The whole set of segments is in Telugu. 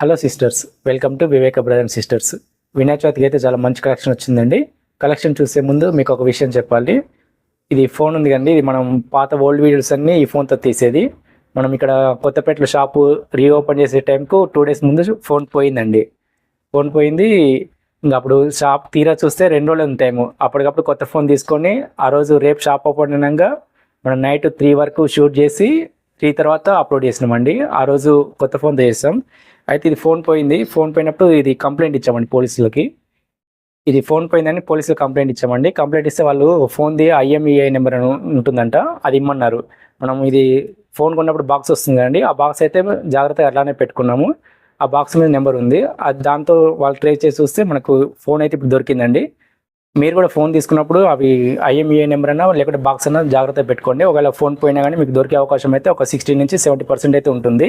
Hello sisters welcome to Viveka brother and sisters Vinayaka చవితికి అయితే చాలా మంచి కలెక్షన్ వచ్చిందండి. కలెక్షన్ చూసే ముందు మీకు ఒక విషయం చెప్పాలి. ఇది ఫోన్ ఉంది కండి ఇది మనం పాత ఓల్డ్ వీడియోస్ అన్ని ఈ ఫోన్తో తీసేది. మనం ఇక్కడ కొత్తపేటలో షాపు రీఓపెన్ చేసే టైంకు టూ డేస్ ముందు ఫోన్ పోయిందండి. ఫోన్ పోయింది. ఇంకా అప్పుడు షాప్ తీరా చూస్తే రెండు రోజులు ఉంది టైము అప్పటికప్పుడు కొత్త ఫోన్ తీసుకొని ఆ రోజు రేపు షాప్ ఓపెన్ అయినాక మనం నైట్ త్రీ వరకు షూట్ చేసి త్రీ తర్వాత అప్లోడ్ చేసినామండి. ఆ రోజు కొత్త ఫోన్తో చేస్తాం అయితే ఇది ఫోన్ పోయింది. ఫోన్ పోయినప్పుడు ఇది కంప్లైంట్ ఇచ్చామండి పోలీసులకి. ఇది ఫోన్ పోయిందని పోలీసులు కంప్లైంట్ ఇచ్చామండి. కంప్లైంట్ ఇస్తే వాళ్ళు ఫోన్ది ఐఎంఈఐ నెంబర్ ఉంటుందంట. అది ఇమ్మన్నారు. మనం ఇది ఫోన్ కొన్నప్పుడు బాక్స్ వస్తుంది కదండి. ఆ బాక్స్ అయితే జాగ్రత్తగా అట్లానే పెట్టుకున్నాము. ఆ బాక్స్ మీద నెంబర్ ఉంది. అది దాంతో వాళ్ళు ట్రేస్ చేసి చూస్తే మనకు ఫోన్ అయితే ఇప్పుడు దొరికిందండి. మీరు కూడా ఫోన్ తీసుకున్నప్పుడు అవి ఐఎంఈఐ నెంబర్ అన్నా లేకపోతే బాక్స్ అన్నా జాగ్రత్తగా పెట్టుకోండి. ఒకవేళ ఫోన్ పోయినా కానీ మీకు దొరికే అవకాశం అయితే ఒక సిక్స్టీ నుంచి సెవెంటీ పర్సెంట్ అయితే ఉంటుంది.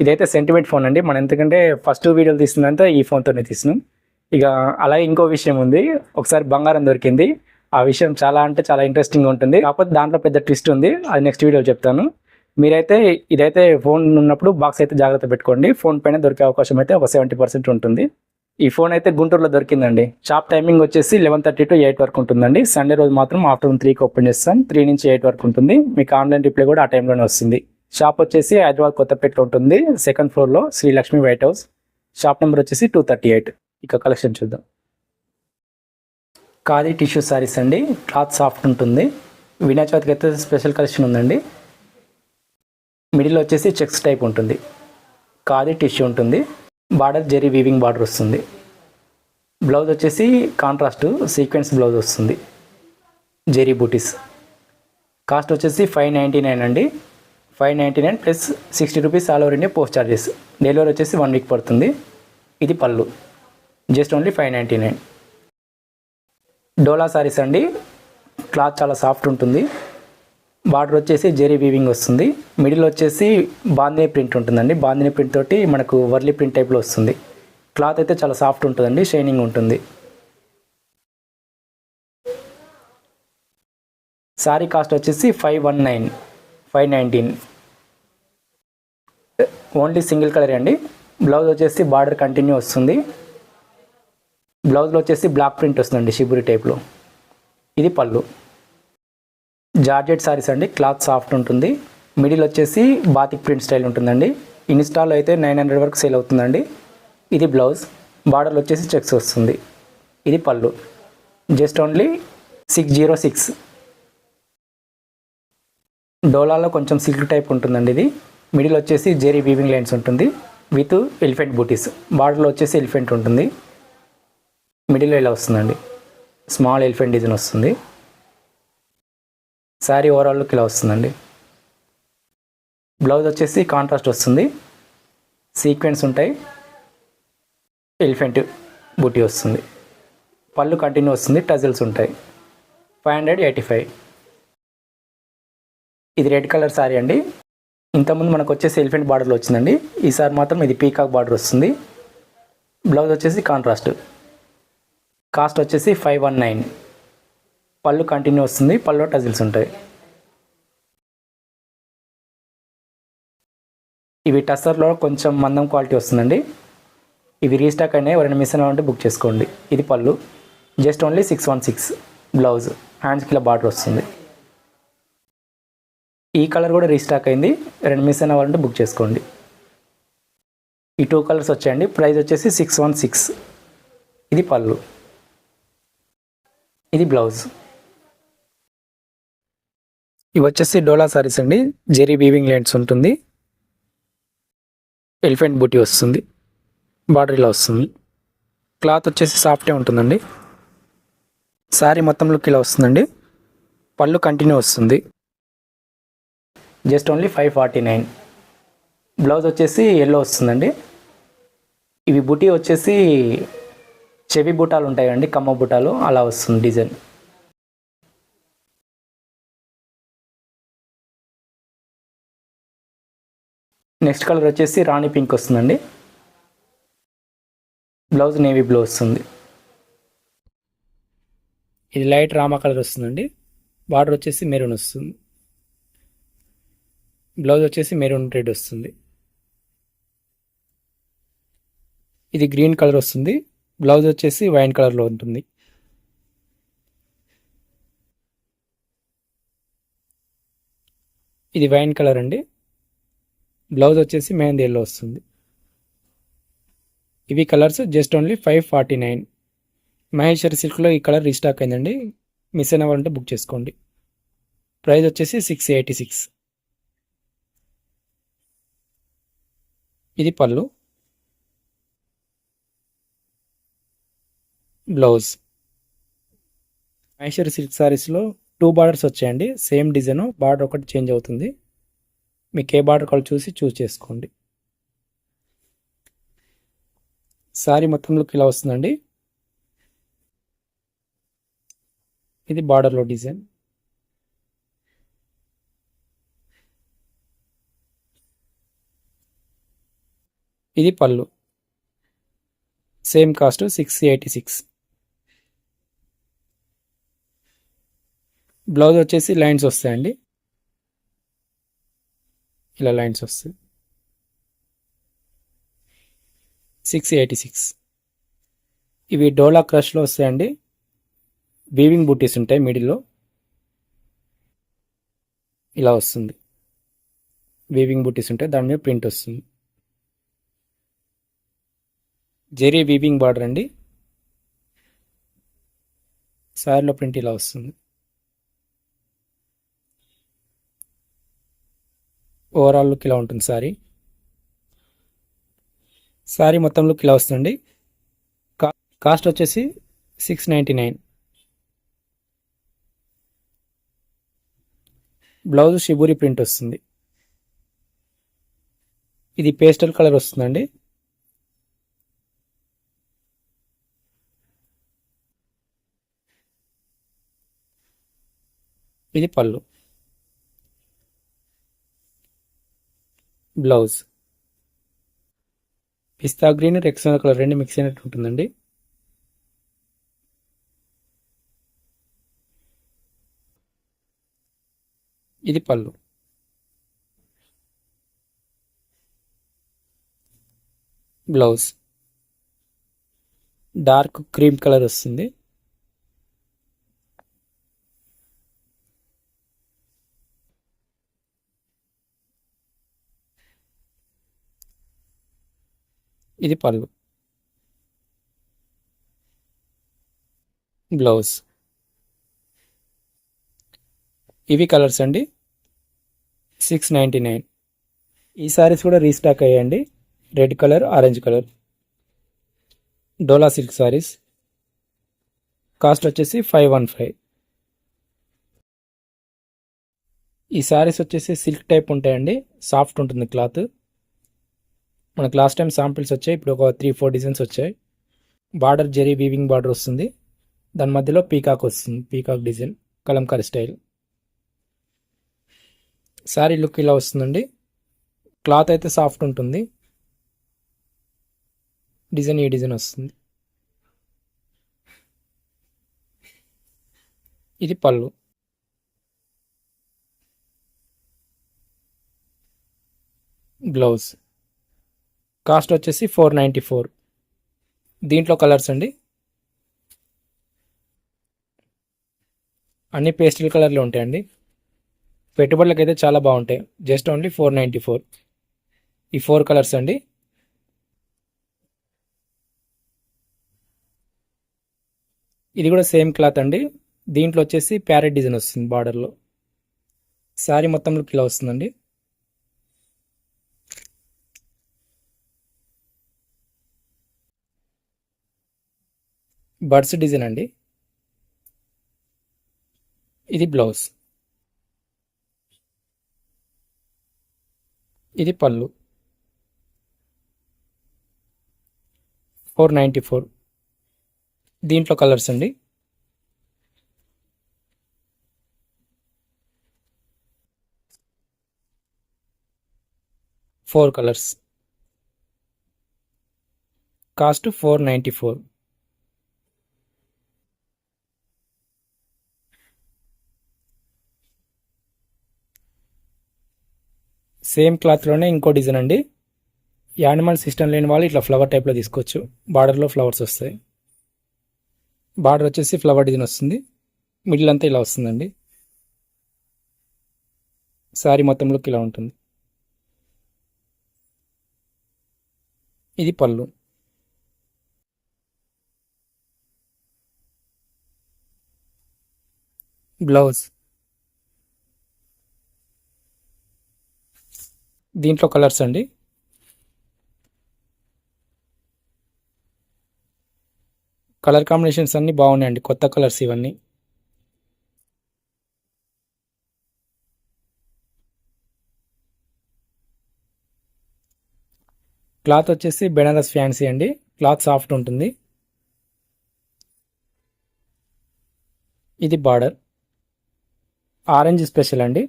ఇదైతే సెంటిమెంట్ ఫోన్ అండి. మనం ఎందుకంటే ఫస్ట్ వీడియోలు తీసిందంతా ఈ ఫోన్తోనే తీసినాం ఇక అలాగే ఇంకో విషయం ఉంది. ఒకసారి బంగారం దొరికింది. ఆ విషయం చాలా అంటే చాలా ఇంట్రెస్టింగ్ ఉంటుంది. కాకపోతే దాంట్లో పెద్ద ట్విస్ట్ ఉంది. అది నెక్స్ట్ వీడియో చెప్తాను. మీరైతే ఇదైతే ఫోన్ ఉన్నప్పుడు బాక్స్ అయితే జాగ్రత్త పెట్టుకోండి. ఫోన్ పైన దొరికే అవకాశం అయితే ఒక సెవెంటీ పర్సెంట్ ఉంటుంది. ఈ ఫోన్ అయితే గుంటూరులో దొరికిందండి. షాప్ టైమింగ్ వచ్చేసి లెవెన్ థర్టీ టు ఎయిట్ వరకు ఉంటుందండి. సండే రోజు మాత్రం ఆఫ్టర్నూన్ త్రీకి ఓపెన్ చేస్తాం. త్రీ నుంచి ఎయిట్ వరకు ఉంటుంది. మీకు ఆన్లైన్ రిప్లై కూడా ఆ టైంలోనే వస్తుంది. షాప్ వచ్చేసి హైదరాబాద్ కొత్తపేటలో ఉంటుంది. సెకండ్ ఫ్లోర్లో Srilakshmi white house. Shop number వచ్చేసి టూ థర్టీ ఎయిట్. ఇక కలెక్షన్ చూద్దాం. ఖాదీ టిష్యూ సారీస్ అండి. క్లాత్ సాఫ్ట్ ఉంటుంది. వినాయక చవితికి అయితే స్పెషల్ కలెక్షన్ ఉందండి. మిడిల్ వచ్చేసి చెక్స్ టైప్ ఉంటుంది. ఖాదీ టిష్యూ ఉంటుంది. బార్డర్ జెరీ వీవింగ్ బార్డర్ వస్తుంది. బ్లౌజ్ వచ్చేసి కాంట్రాస్ట్ సీక్వెన్స్ బ్లౌజ్ వస్తుంది. జెరీ బూటీస్. కాస్ట్ వచ్చేసి ఫైవ్ నైంటీ నైన్ అండి. Five ninety nine plus sixty rupees all over India post charges. Delivery వచ్చేసి వన్ వీక్ పడుతుంది. ఇది పళ్ళు. Just only five ninety nine. Dola saris అండి. క్లాత్ చాలా సాఫ్ట్ ఉంటుంది. బార్డర్ వచ్చేసి జెరీ వీవింగ్ వస్తుంది. మిడిల్ వచ్చేసి బాందిని ప్రింట్ ఉంటుందండి. బాందిని ప్రింట్ తోటి మనకు వర్లీ ప్రింట్ టైప్లో వస్తుంది. క్లాత్ అయితే చాలా సాఫ్ట్ ఉంటుందండి. షైనింగ్ ఉంటుంది. సారీ కాస్ట్ వచ్చేసి five one nine five nineteen. Only single colour అండి. బ్లౌజ్ వచ్చేసి బార్డర్ కంటిన్యూ వస్తుంది. బ్లౌజ్లో వచ్చేసి బ్లాక్ ప్రింట్ వస్తుందండి షిబురి టైప్లో ఇది పళ్ళు. జార్జెట్ సారీస్ అండి క్లాత్ సాఫ్ట్ ఉంటుంది. మిడిల్ వచ్చేసి బాతిక్ ప్రింట్ స్టైల్ ఉంటుందండి. ఇన్స్టాల్లో అయితే నైన్ హండ్రెడ్ వరకు సేల్ అవుతుందండి. ఇది బ్లౌజ్ బార్డర్ వచ్చేసి చెక్స్ వస్తుంది. ఇది పళ్ళు. Just only six zero six. డోలాలో కొంచెం సిల్క్ టైప్ ఉంటుందండి ఇది. మిడిల్ వచ్చేసి జెరీ వీవింగ్ లైన్స్ ఉంటుంది. With elephant butis. బార్డర్లో వచ్చేసి ఎలిఫెంట్ ఉంటుంది. మిడిల్లో ఇలా వస్తుందండి. స్మాల్ ఎలిఫెంట్ డిజైన్ వస్తుంది. శారీ ఓవరాల్ లుక్ ఇలా వస్తుందండి. బ్లౌజ్ వచ్చేసి కాంట్రాస్ట్ వస్తుంది. సీక్వెన్స్ ఉంటాయి. ఎలిఫెంట్ బూటీ వస్తుంది. పళ్ళు కంటిన్యూ వస్తుంది. టజిల్స్ ఉంటాయి. ఫైవ్ హండ్రెడ్ ఎయిటీ ఫైవ్ ఇది రెడ్ కలర్ శారీ అండి. ఇంతకుముందు మనకు వచ్చేసి ఎలిఫెంట్ బార్డర్లో వచ్చిందండి. ఈసారి మాత్రం ఇది పీకాక్ బార్డర్ వస్తుంది. బ్లౌజ్ వచ్చేసి కాంట్రాస్ట్ కాస్ట్ వచ్చేసి ఫైవ్ వన్ నైన్ పళ్ళు కంటిన్యూ వస్తుంది పళ్ళు టజిల్స్ ఉంటాయి. ఇవి టస్సర్లో కొంచెం మందం క్వాలిటీ వస్తుందండి. ఇవి రీస్టాక్ అయినాయి ఎవరైనా మిస్ అయినా ఉంటే బుక్ చేసుకోండి. ఇది పళ్ళు. Just only six one six blouse హ్యాండ్స్కి ఇలా బార్డర్ వస్తుంది. ఈ కలర్ కూడా రీస్టాక్ అయింది. రెండు మిస్ అయిన వాళ్ళంటే బుక్ చేసుకోండి. ఈ టూ కలర్స్ వచ్చాయండి. ప్రైస్ వచ్చేసి సిక్స్ వన్ సిక్స్ ఇది పళ్ళు. ఇది బ్లౌజ్ ఇవి వచ్చేసి డోలా సారీస్ అండి. జెరీ వీవింగ్ లైన్స్ ఉంటుంది. ఎలిఫెంట్ బూటీ వస్తుంది. బార్డర్ ఇలా వస్తుంది. క్లాత్ వచ్చేసి సాఫ్టే ఉంటుందండి. శారీ మొత్తం లుక్ ఇలా వస్తుందండి. పళ్ళు కంటిన్యూ వస్తుంది. Just only five forty nine. Blouse వచ్చేసి ఎల్లో వస్తుందండి. ఇవి బుటీ వచ్చేసి చెవి బుటాలు ఉంటాయండి కమ్మ బుటాలు. అలా వస్తుంది డిజైన్. నెక్స్ట్ కలర్ వచ్చేసి రాణి పింక్ వస్తుందండి. బ్లౌజ్ నేవీ బ్లూ వస్తుంది. ఇది లైట్ రామా కలర్ వస్తుందండి. బార్డర్ వచ్చేసి మెరూన్ వస్తుంది. బ్లౌజ్ వచ్చేసి మెరూన్ రెడ్ వస్తుంది. ఇది గ్రీన్ కలర్ వస్తుంది. బ్లౌజ్ వచ్చేసి వైన్ కలర్లో ఉంటుంది. ఇది వైన్ కలర్ అండి. బ్లౌజ్ వచ్చేసి మెహందీ ఎల్లో వస్తుంది. ఇవి colours just only five forty nine. Maheshwari సిల్క్లో ఈ కలర్ రీస్టాక్ అయిందండి. మిస్ అయిన వాళ్ళంటే బుక్ చేసుకోండి. ప్రైస్ వచ్చేసి సిక్స్ ఎయిటీ సిక్స్. ఇది పళ్ళు. బ్లౌజ్. మహేశ్వరి సిల్క్ సారీస్లో టూ బార్డర్స్ వచ్చాయండి. సేమ్ డిజైన్ బార్డర్ ఒకటి చేంజ్ అవుతుంది. మీకు ఏ బార్డర్ కాల్ చూసి చూస్ చేసుకోండి. సారీ మొత్తంలోకి ఇలా వస్తుందండి. ఇది బార్డర్లో డిజైన్. ఇది పళ్ళు. Same cost six eighty six. Blouse వచ్చేసి లైన్స్ వస్తాయండి. ఇలా లైన్స్ వస్తాయి. సిక్స్ ఎయిటీ సిక్స్ ఇవి డోలా క్రష్లో వస్తాయండి. వీవింగ్ బూటీస్ ఉంటాయి మిడిల్లో. ఇలా వస్తుంది. వీవింగ్ బూటీస్ ఉంటాయి. దాని మీద ప్రింట్ వస్తుంది. జెరీ వీవింగ్ బార్డర్ అండి. సారీలో ప్రింట్ ఇలా వస్తుంది. ఓవరాల్ లుక్ ఇలా ఉంటుంది సారీ. సారీ మొత్తం లుక్ ఇలా వస్తుంది. కా కాస్ట్ వచ్చేసి six ninety nine. Blouse shibori print వస్తుంది. ఇది పేస్టల్ కలర్ వస్తుందండి. ఇది పళ్ళు. Blouse. Pista green Rexona colour రెండు మిక్స్ అయినట్టు ఉంటుందండి. ఇది పళ్ళు. బ్లౌజ్. డార్క్ క్రీమ్ కలర్ వస్తుంది. ఇది పళ్ళు. బ్లౌజ్ ఇవి కలర్స్ అండి. సిక్స్ నైంటీ నైన్ ఈ సారీస్ కూడా రీస్టాక్ అయ్యాయండి red colour orange colour Dola silk saris cost వచ్చేసి ఫైవ్ వన్ ఫైవ్ ఈ సారీస్ వచ్చేసి సిల్క్ టైప్ ఉంటాయండి. సాఫ్ట్ ఉంటుంది క్లాత్ మనకు లాస్ట్ టైం శాంపిల్స్ వచ్చాయి. ఇప్పుడు ఒక త్రీ ఫోర్ డిజైన్స్ వచ్చాయి. బార్డర్ జెరీ వీవింగ్ బార్డర్ వస్తుంది. దాని మధ్యలో పీకాక్ వస్తుంది. Peacock design kalamkari style sari look ఇలా వస్తుందండి. క్లాత్ అయితే సాఫ్ట్ ఉంటుంది. డిజైన్ ఈ డిజైన్ వస్తుంది? ఇది పళ్ళు. బ్లౌజ్ కాస్ట్ వచ్చేసి ఫోర్ నైంటీ ఫోర్. దీంట్లో కలర్స్ అండి. అన్ని పేస్టల్ కలర్లు ఉంటాయండి. పెట్టుబడులకు అయితే చాలా బాగుంటాయి. Just only four ninety four. ఈ ఫోర్ కలర్స్ అండి. ఇది కూడా సేమ్ క్లాత్ అండి. దీంట్లో వచ్చేసి ప్యారెట్ డిజైన్ వస్తుంది బార్డర్లో. శారీ మొత్తంలో కిలో వస్తుందండి. బర్డ్స్ డిజైన్ అండి. ఇది బ్లౌజ్. ఇది పళ్ళు. Four ninety four. దీంట్లో కలర్స్ అండి. Four colours. Cost four ninety four. Same క్లాత్లోనే ఇంకో డిజైన్ అండి. యానిమల్ సిస్టమ్ లేని వాళ్ళు ఇట్లా ఫ్లవర్ టైప్లో తీసుకోవచ్చు. బార్డర్లో ఫ్లవర్స్ వస్తాయి. బార్డర్ వచ్చేసి ఫ్లవర్ డిజైన్ వస్తుంది. మిడిల్ అంతా ఇలా వస్తుందండి. శారీ మొత్తంలోకి ఇలా ఉంటుంది. ఇది పళ్ళు. బ్లౌజ్ దీంట్లో కలర్స్ అండి. కలర్ కాంబినేషన్స్ అన్నీ బాగున్నాయండి. కొత్త కలర్స్ ఇవన్నీ. క్లాత్ వచ్చేసి బెనారస్ ఫ్యాన్సీ అండి. క్లాత్ సాఫ్ట్ ఉంటుంది. ఇది బార్డర్. ఆరెంజ్ స్పెషల్ అండి.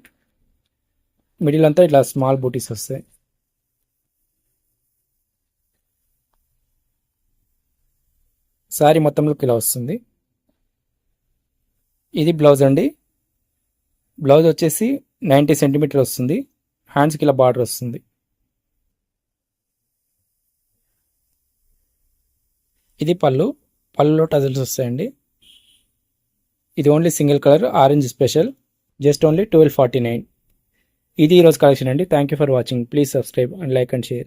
మిడిల్ అంతా ఇట్లా స్మాల్ బూటీస్ వస్తాయి. శారీ మొత్తంలోకి ఇలా వస్తుంది. ఇది బ్లౌజ్ అండి. బ్లౌజ్ వచ్చేసి నైంటీ సెంటీమీటర్ వస్తుంది. హ్యాండ్స్కి ఇలా బార్డర్ వస్తుంది. ఇది పళ్ళు. పళ్ళులో టజల్స్ వస్తాయండి. ఇది only single colour orange special. Just only twelve forty nine. ఇది ఈరోజు కలెక్షన్ అండి. Thank you for watching please subscribe and like and share